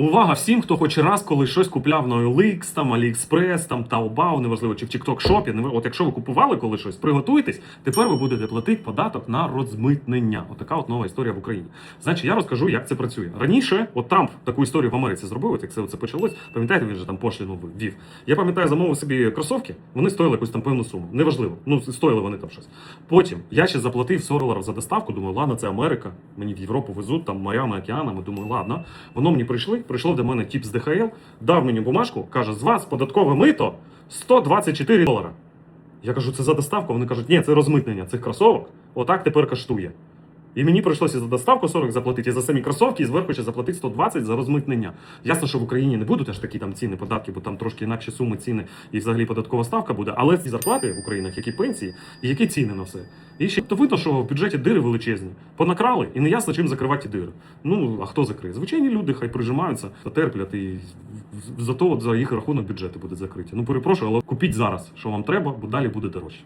Увага всім, хто хоч раз коли щось купляв на OLX, там, AliExpress, там, Taobao, неважливо, чи в TikTok неважливо. от якщо ви купували коли щось, приготуйтесь, тепер ви будете платити податок на розмитнення. Отака от нова історія в Україні. Значить, я розкажу, як це працює. Раніше, от Трамп таку історію в Америці зробив, от як це, це почалось, пам'ятаєте, він же там пошліну ввів. Я пам'ятаю, замовив собі кросовки, вони стоїли якусь там певну суму. Неважливо. Ну, стоїли вони там щось. Потім я ще заплатив 40 доларів за доставку, думаю, ладно, це Америка, мені в Європу везуть там морями, океанами. Думаю, ладно. Воно мені прийшли, прийшло до мене тіп з ДХЛ, дав мені бумажку, каже, з вас податкове мито 124 долара. Я кажу, це за доставку. Вони кажуть, ні, це розмитнення цих кросовок. Отак тепер коштує. І мені прийшлося за доставку 40 заплатити, і за самі кросовки, і зверху ще заплатити 120 за розмитнення. Ясно, що в Україні не будуть аж такі там ціни, податки, бо там трошки інакші суми ціни і взагалі податкова ставка буде. Але ці зарплати в Українах, які пенсії, і які ціни на все. І ще то видно, що в бюджеті дири величезні. Понакрали, і не ясно, чим закривати дири. Ну а хто закриє? Звичайні люди хай прижимаються, терплять і зато за їх рахунок бюджети будуть закриті. Ну перепрошую, але купіть зараз, що вам треба, бо далі буде дорожче.